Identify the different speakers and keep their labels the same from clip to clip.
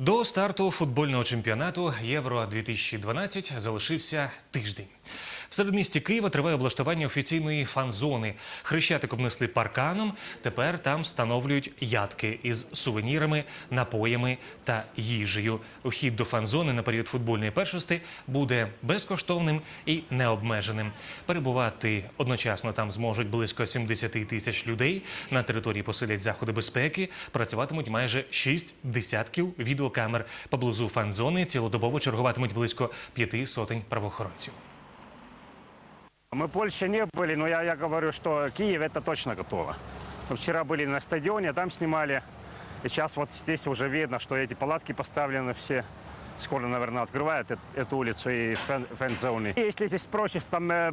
Speaker 1: До старту футбольного чемпіонату Євро 2012 залишився тиждень. В середмісті Києва триває облаштування офіційної фан-зони. Хрещатик обнесли парканом. Тепер там встановлюють ядки із сувенірами, напоями та їжею. Вхід до фан-зони на період футбольної першості буде безкоштовним і необмеженим. Перебувати одночасно там зможуть близько 70 тисяч людей. На території посилять заходи безпеки. Працюватимуть майже 6 десятків відеокамер. Поблизу фан-зони цілодобово чергуватимуть близько п'яти сотень правоохоронців.
Speaker 2: Мы в Польше не были, но я, я говорю, что Киев это точно готово. Мы вчера были на стадионе, там снимали. И сейчас вот здесь уже видно, что эти палатки поставлены все. Скоро, наверное, открывают эт- эту улицу и фэн- фэн-зоны. И Если здесь спросишь, там э,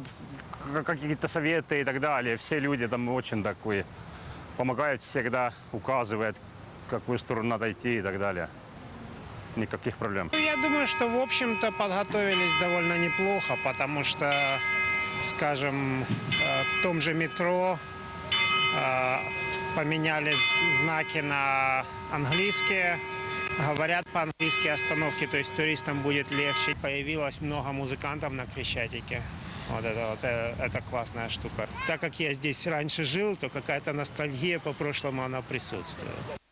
Speaker 2: какие-то советы и так далее, все люди там очень такие помогают всегда, указывают, в какую сторону надо идти и так далее. Никаких проблем.
Speaker 3: Ну, Я думаю, что, в общем-то, подготовились довольно неплохо, потому что, скажем, э, в том же метро э, поменяли знаки на английские, говорят по-английски остановки, то есть туристам будет легче. Появилось много музыкантов на Крещатике. Вот это вот, э, это классная штука. Так как я здесь раньше жил, то какая-то ностальгия по прошлому, она присутствует.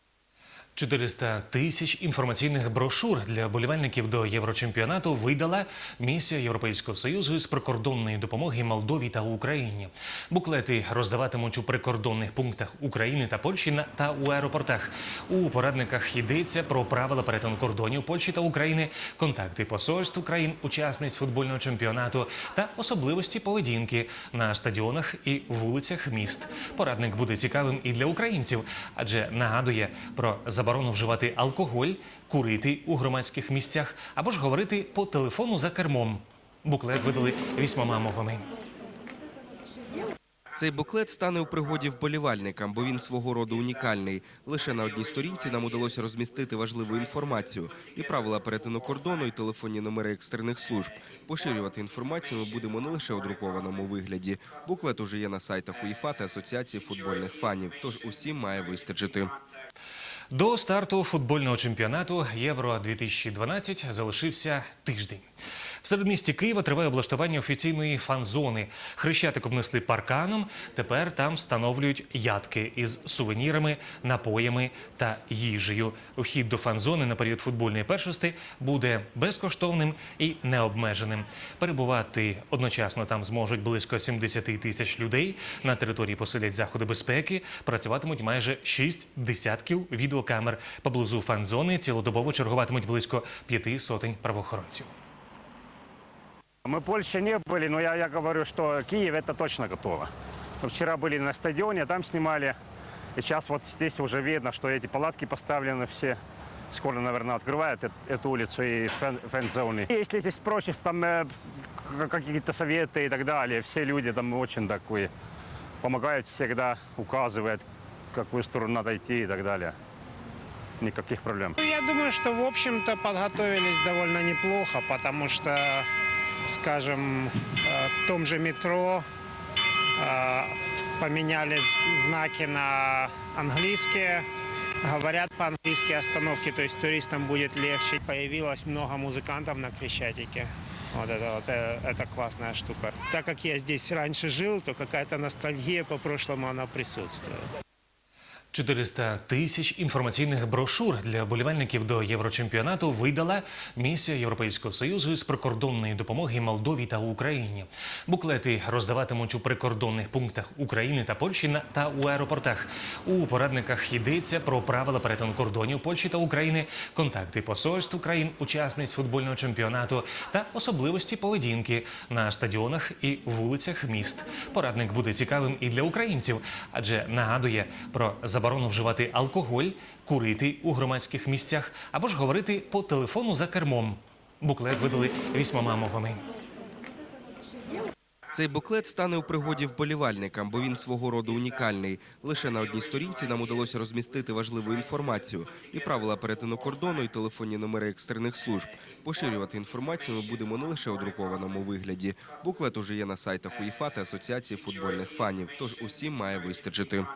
Speaker 1: 400 тисяч інформаційних брошур для болівальників до Єврочемпіонату видала місія Європейського союзу з прикордонної допомоги Молдові та Україні. Буклети роздаватимуть у прикордонних пунктах України та Польщі та у аеропортах. У порадниках йдеться про правила перетину кордонів Польщі та України, контакти посольств країн, учасниць футбольного чемпіонату та особливості поведінки на стадіонах і вулицях міст. Порадник буде цікавим і для українців, адже нагадує про заборону вживати алкоголь, курити у громадських місцях або ж говорити по телефону за кермом. Буклет видали вісьмома мовами.
Speaker 4: Цей буклет стане у пригоді вболівальникам, бо він свого роду унікальний. Лише на одній сторінці нам удалося розмістити важливу інформацію і правила перетину кордону, і телефонні номери екстрених служб. Поширювати інформацію ми будемо не лише у друкованому вигляді. Буклет уже є на сайтах УЄФА та Асоціації футбольних фанів, тож усім має вистачити.
Speaker 1: До старту футбольного чемпіонату Євро 2012 залишився тиждень. В середмісті Києва триває облаштування офіційної фан-зони. Хрещатик обнесли парканом. Тепер там встановлюють ядки із сувенірами, напоями та їжею. Вхід до фан-зони на період футбольної першості буде безкоштовним і необмеженим. Перебувати одночасно там зможуть близько 70 тисяч людей. На території посилять заходи безпеки. Працюватимуть майже 6 десятків відеокамер. Поблизу фан-зони цілодобово чергуватимуть близько п'яти сотень правоохоронців.
Speaker 2: Мы в Польше не были, но я, я говорю, что Киев это точно готово. Мы вчера были на стадионе, там снимали. И сейчас вот здесь уже видно, что эти палатки поставлены все. Скоро, наверное, открывают эт- эту улицу и фэн- фэн-зоны. И если здесь спросишь, там э, какие-то советы и так далее, все люди там очень такие помогают всегда, указывают, в какую сторону надо идти и так далее. Никаких проблем.
Speaker 3: Ну, Я думаю, что, в общем-то, подготовились довольно неплохо, потому что, скажем, э, в том же метро э, поменяли з- знаки на английские, говорят по-английски остановки, то есть туристам будет легче. Появилось много музыкантов на Крещатике. Вот это вот, э, это классная штука. Так как я здесь раньше жил, то какая-то ностальгия по прошлому, она присутствует.
Speaker 1: 400 тисяч інформаційних брошур для болівальників до Єврочемпіонату видала місія Європейського союзу з прикордонної допомоги Молдові та Україні. Буклети роздаватимуть у прикордонних пунктах України та Польщі та у аеропортах. У порадниках йдеться про правила перетину кордонів Польщі та України, контакти посольств країн, учасниць футбольного чемпіонату та особливості поведінки на стадіонах і вулицях міст. Порадник буде цікавим і для українців, адже нагадує про заборону вживати алкоголь, курити у громадських місцях або ж говорити по телефону за кермом. Буклет видали вісьмома мовами.
Speaker 4: Цей буклет стане у пригоді вболівальникам, бо він свого роду унікальний. Лише на одній сторінці нам удалося розмістити важливу інформацію і правила перетину кордону, і телефонні номери екстрених служб. Поширювати інформацію ми будемо не лише у друкованому вигляді. Буклет уже є на сайтах УЄФА та Асоціації футбольних фанів, тож усім має вистачити.